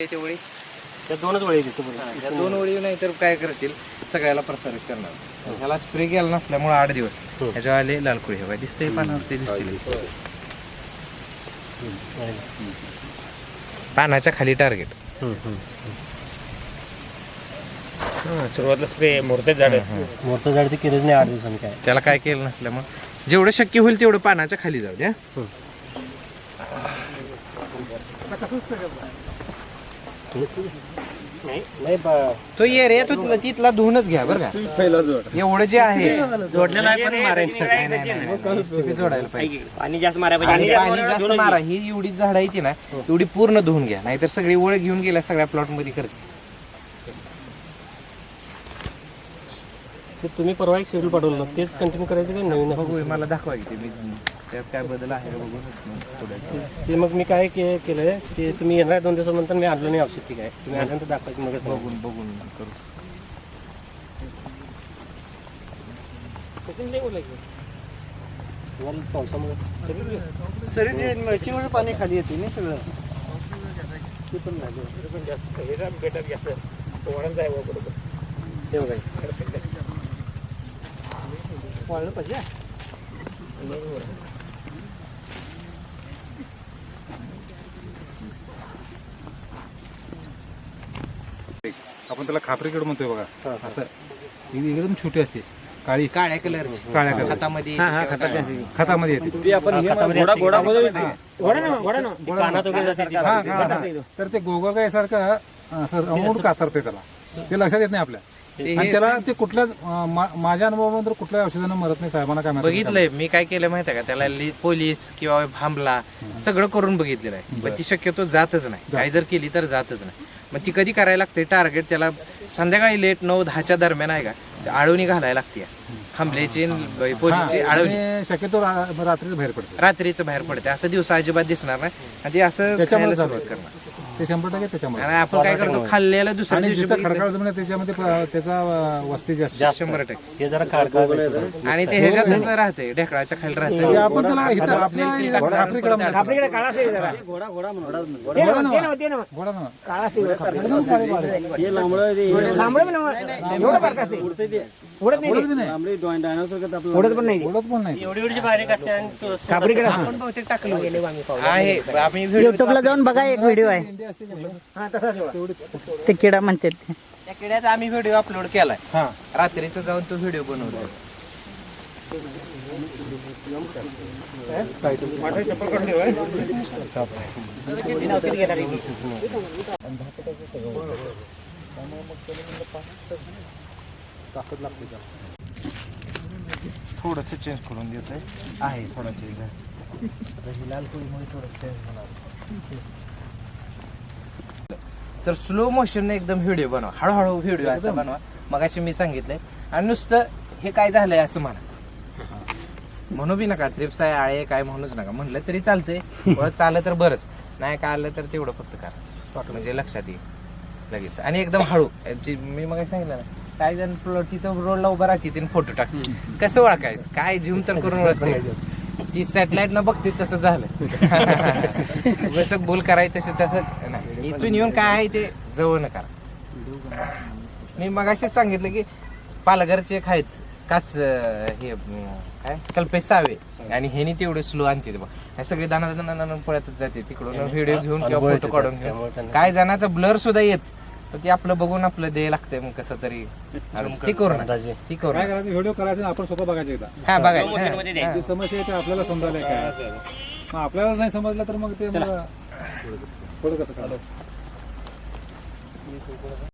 त्या दोनच वेळी देतो या दोन ओळी नाही तर काय करतील? सगळ्याला प्रसारित करणार. ह्याला स्प्रे केला नसल्यामुळे आठ दिवस. हम्म. ह्याच्या आले लालकुळी हवा दिसतंय पानावर ते दिसतील पानाच्या खाली टार्गेट सुरुवातीला स्प्रे मोरतेच झाड मोठं झाड ते केलंच नाही आठ दिवसांनी काय. त्याला काय केलं नसल्यामुळे. जेवढं शक्य होईल तेवढं पानाच्या खाली जाऊ द्या. तो ये रे तो तिथला तिथला धुवूनच घ्या बरं का. एवढं जे आहे जोडलेलं आहे पण मारायचं नाही, नाही, नाही, नाही. ते जोडायला पाहिजे. पाणी जास्त मारा आणि पाणी जास्त मारा. ही एवढी झाड आहे ती ना एवढी पूर्ण धुवून घ्या. नाहीतर सगळी ओळ घेऊन गेल्या सगळ्या प्लॉटमध्ये करते. ते तुम्ही परवा एक शेड्यूल पाठवलं तेच कंटिन्यू करायचं काय नवीन? बघू मला दाखवा की ते मी त्यात काय बदल आहे का पुढे. ते मग मी काय के- केलंय ते तुम्ही येणार दोन दिवसानंतर मी आणलं नाही औषध ठीक आहे. तुम्ही आल्यानंतर दाखवायचं मग बघून बघून करू. पावसामुळे सरी पाणी खाली येते नाही सगळं. ते बघा. वाळलं पाहिजे. आपण त्याला खापरीकडे म्हणतोय बघा. असं. ही एकदम छोटी असते. काळी. काळ्या कलरची. काळ्या कलर हातामध्ये खतामध्ये येते. ते आपण ती. हा, हा, हा. तर ते गोगलगायसारखं असं अमूड कातरते त्याला. ते लक्षात येत नाही आपल्या. आणि त्याला ते कुठल्याच माझ्या अनुभवामध्ये तर कुठल्या औषधानं मरत नाही साहेबांना काय माहिती. बघितलंय. मी काय केलं माहितीये का? त्याला पोलीस किंवा भांबला सगळं करून बघितलेलं आहे. पण ती शक्यतो जातच नाही. काय जर केली तर जातच नाही. मग ती कधी करायला लागते? टार्गेट त्याला संध्याकाळी लेट नऊ दहाच्या दरम्यान आहे का? आळवणी घालायला लागते. खांबल्याची हा, पोलीसची आळवणी शक्यतो रा- रात्रीच बाहेर पडते. रात्रीचं बाहेर पडते. असं दिवस अजिबात दिसणार नाही. आणि ते असं त्याच्यामुळे खायला चालू सुरुवात. करणार. ते शंभर टक्के त्याच्यामुळे आणि आपण काय करतो खाल्लेलं दुसऱ्या आणि दिवशी जिथं बघितलं, खडकाळ जमीन आहे त्याच्यामध्ये त्याचा अं, वस्ती जास्त. शंभर टक्के. हे जरा काढ आणि ते ह्याच्यातच राहते ढेकळाच्या खाली ते राहते आपण त्याला इथं आपल्या खापरीकडे म्हणतो. घोडा घोडा म्हणून. घोडा नव्हा. घोडा नव्हा. एकदम काळी बारीक. हे लांबळं ते. उडते ते. उडत बी नाही. लांबडी डायनासोर करत आपलं उडत पण नाही. उडत पण नाही. एवढी एवढी बारीक असते आणि तो- आपण बहुतेक टाकलं आहे. आम्ही व्हिडिओ युट्यूबला जाऊन बघा एक व्हिडिओ आहे. ते किडा म्हणतात ते. त्या किड्याचा आम्ही व्हिडिओ अपलोड केलाय. रात्रीचा जाऊन तो व्हिडिओ बनवतो थोडस चेंज करून देतोय. आहे थोडा चेंज ही लाल पोळीमुळे थोडं चेंज होणार. तर स्लो मोशन एकदम व्हिडिओ बनवा. हळूहळू व्हिडिओ असं बनवा. मगाशी मी सांगितलंय. आणि नुसतं हे काय झालंय असं म्हणा. म्हणू बी नका थ्रिप्स आहे आळे काय म्हणूच नका. म्हणलं तरी चालतंय. ओळखता आलं तर बरंच. नाही का आलं तर तेवढं फक्त करा. म्हणजे लक्षात येईल. लगेच. आणि एकदम हळू. जी- मी मग सांगितलं ना काय जण तिथं रोडला उभा राहते तिने फोटो टाक. कसं ओळखायचं? काय झूम तर करून ओळखते. ती सॅटेलाइट न बघते तसं झालं. बोल करायचं तसं तसं इथून येऊन काय आहे ते? जवळ न करा. मी मगाशीच सांगितलं की पालघरचे एक आहेत काच हे काय? कल्पेश सावे. आणि हेनी तेवढे स्लो आणते ते बघ. हे सगळे दाना दाना दाना पळतच जाते. तिकडून व्हिडिओ घेऊन किंवा फोटो काढून घेऊन. काय जणाचा ब्लर सुद्धा येत. तर ते आपलं बघून आपलं द्यायला लागतंय मग कसं तरी. ती करू नका. अंदाजे. ती करू काय नका. करायचं? व्हिडिओ करायचं आपण स्वतः बघायचं एकदा. हा बघायचं. समस्या आपल्याला समजायला काय? मग आपल्याला नाही समजलं तर मग ते मग पुढं कसं काढायचं?